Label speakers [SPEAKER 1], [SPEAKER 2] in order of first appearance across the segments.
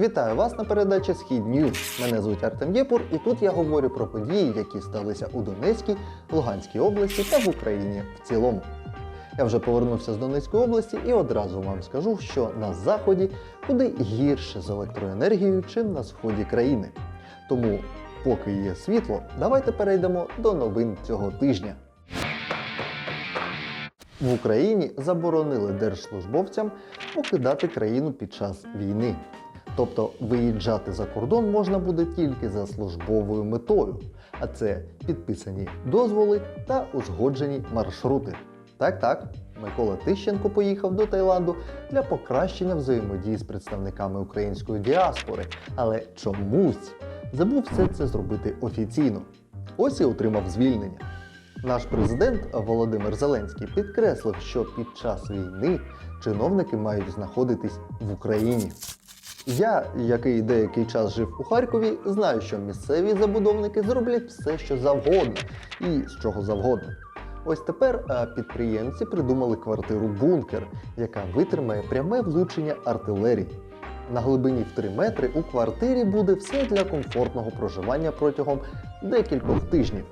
[SPEAKER 1] Вітаю вас на передачі Схід Ньюз. Мене звуть Артем Єпур, і тут я говорю про події, які сталися у Донецькій, Луганській області та в Україні в цілому. Я вже повернувся з Донецької області і одразу вам скажу, що на заході куди гірше з електроенергією, чим на сході країни. Тому, поки є світло, давайте перейдемо до новин цього тижня. В Україні заборонили держслужбовцям покидати країну під час війни. Тобто виїжджати за кордон можна буде тільки за службовою метою, а це підписані дозволи та узгоджені маршрути. Так, так, Микола Тищенко поїхав до Таїланду для покращення взаємодії з представниками української діаспори, але чомусь забув все це зробити офіційно. Ось і отримав звільнення. Наш президент Володимир Зеленський підкреслив, що під час війни чиновники мають знаходитись в Україні. Я, який деякий час жив у Харкові, знаю, що місцеві забудовники зроблять все, що завгодно, і з чого завгодно. Ось тепер е, підприємці придумали квартиру бункер, яка витримає пряме влучення артилерії. На глибині в 3 метри у квартирі буде все для комфортного проживання протягом декількох тижнів.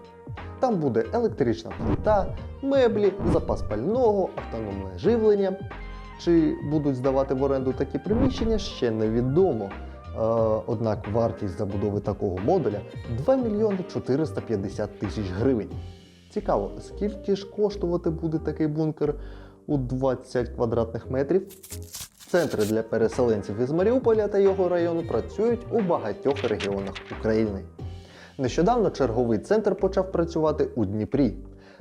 [SPEAKER 1] Там буде електрична плита, меблі, запас пального, автономне живлення. Чи будуть здавати в оренду такі приміщення, ще невідомо. Е, однак вартість забудови такого модуля 2 мільйони 450 тисяч гривень. Цікаво, скільки ж коштувати буде такий бункер у 20 квадратних метрів? Центри для переселенців із Маріуполя та його району працюють у багатьох регіонах України. Нещодавно черговий центр почав працювати у Дніпрі.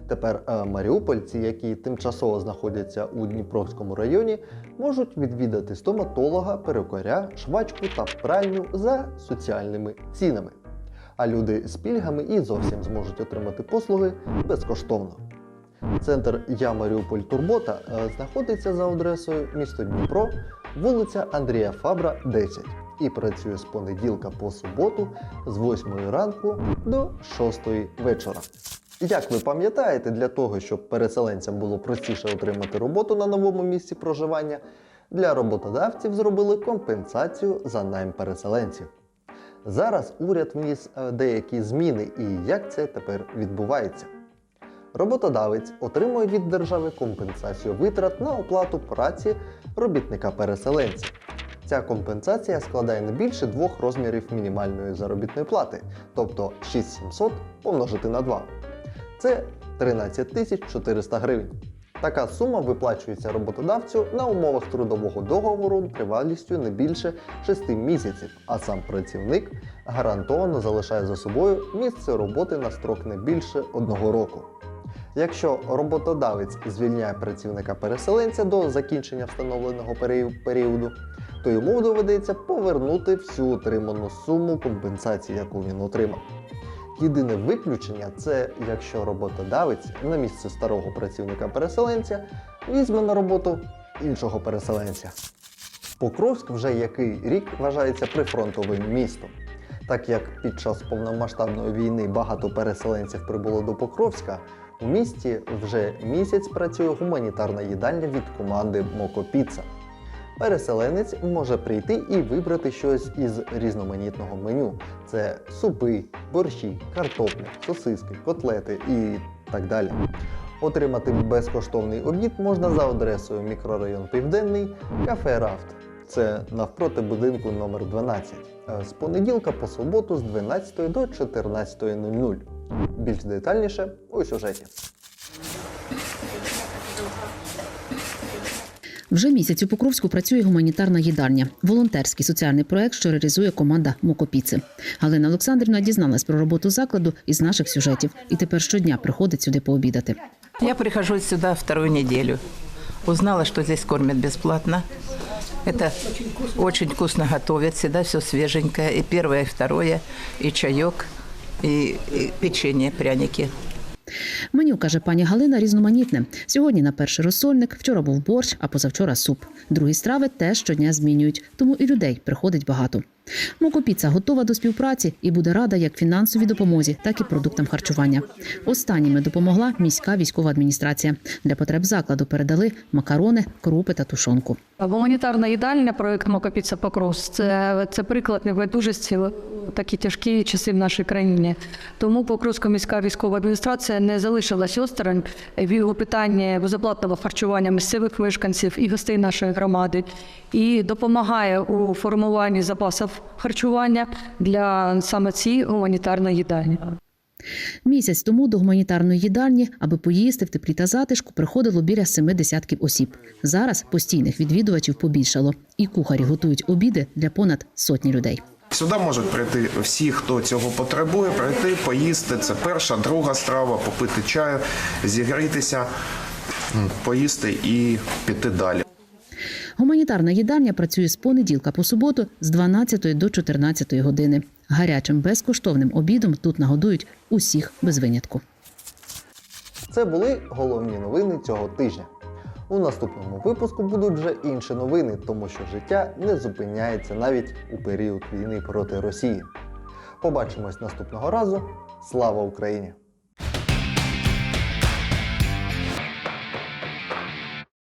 [SPEAKER 1] Тепер е, маріупольці, які тимчасово знаходяться у Дніпровському районі, можуть відвідати стоматолога, перукаря, швачку та пральню за соціальними цінами. А люди з пільгами і зовсім зможуть отримати послуги безкоштовно. Центр Я Маріуполь Турбота е, знаходиться за адресою місто Дніпро, вулиця Андрія Фабра, 10 і працює з понеділка по суботу з 8 ранку до 6 вечора. Як ви пам'ятаєте, для того, щоб переселенцям було простіше отримати роботу на новому місці проживання, для роботодавців зробили компенсацію за найм переселенців. Зараз уряд вніс е, деякі зміни і як це тепер відбувається. Роботодавець отримує від держави компенсацію витрат на оплату праці робітника-переселенця. Ця компенсація складає не більше двох розмірів мінімальної заробітної плати, тобто 6700 помножити на 2. Це 13 тисяч 400 гривень. Така сума виплачується роботодавцю на умовах трудового договору тривалістю не більше 6 місяців, а сам працівник гарантовано залишає за собою місце роботи на строк не більше одного року. Якщо роботодавець звільняє працівника-переселенця до закінчення встановленого періоду, то йому доведеться повернути всю отриману суму компенсації, яку він отримав. Єдине виключення це якщо роботодавець на місце старого працівника-переселенця візьме на роботу іншого переселенця. Покровськ вже який рік вважається прифронтовим містом. Так як під час повномасштабної війни багато переселенців прибуло до Покровська, у місті вже місяць працює гуманітарна їдальня від команди Мокопіца. Переселенець може прийти і вибрати щось із різноманітного меню: це супи, борщі, картопля, сосиски, котлети і так далі. Отримати безкоштовний обід можна за адресою мікрорайон Південний, кафе Рафт. Це навпроти будинку номер 12 е, з понеділка по суботу з 12 до 14.00. Більш детальніше у сюжеті.
[SPEAKER 2] Вже місяць у Покровську працює гуманітарна їдальня, волонтерський соціальний проект, що реалізує команда Мокопіци. Галина Олександрівна дізналась про роботу закладу із наших сюжетів і тепер щодня приходить сюди пообідати.
[SPEAKER 3] Я прихожу сюда вторую неделю. Узнала, что здесь кормят бесплатно. Это очень вкусно готовят, всегда все свеженькое. И первое, и второе, и чаек, и, и печенье, пряники.
[SPEAKER 2] Меню каже пані Галина різноманітне. Сьогодні на перший розсольник, вчора був борщ, а позавчора суп. Другі страви теж щодня змінюють, тому і людей приходить багато. Мокопіца готова до співпраці і буде рада як фінансовій допомозі, так і продуктам харчування. Останніми допомогла міська військова адміністрація. Для потреб закладу передали макарони, крупи та тушонку.
[SPEAKER 4] Гуманітарна їдальня, проект Мокопіца Покрос це, це приклад небайдужості в такі тяжкі часи в нашій країні. Тому Покровська міська військова адміністрація не залишилась осторонь в його питанні безоплатного харчування місцевих мешканців і гостей нашої громади і допомагає у формуванні запасів харчування для саме цієї гуманітарної їдальні.
[SPEAKER 2] Місяць тому до гуманітарної їдальні, аби поїсти в теплі та затишку, приходило біля семи десятків осіб. Зараз постійних відвідувачів побільшало, і кухарі готують обіди для понад сотні людей.
[SPEAKER 5] Сюди можуть прийти всі, хто цього потребує, прийти, поїсти. Це перша, друга страва, попити чаю, зігрітися, поїсти і піти далі.
[SPEAKER 2] Гуманітарна їдальня працює з понеділка по суботу з 12 до 14 години. Гарячим безкоштовним обідом тут нагодують усіх без винятку.
[SPEAKER 1] Це були головні новини цього тижня. У наступному випуску будуть вже інші новини, тому що життя не зупиняється навіть у період війни проти Росії. Побачимось наступного разу. Слава Україні!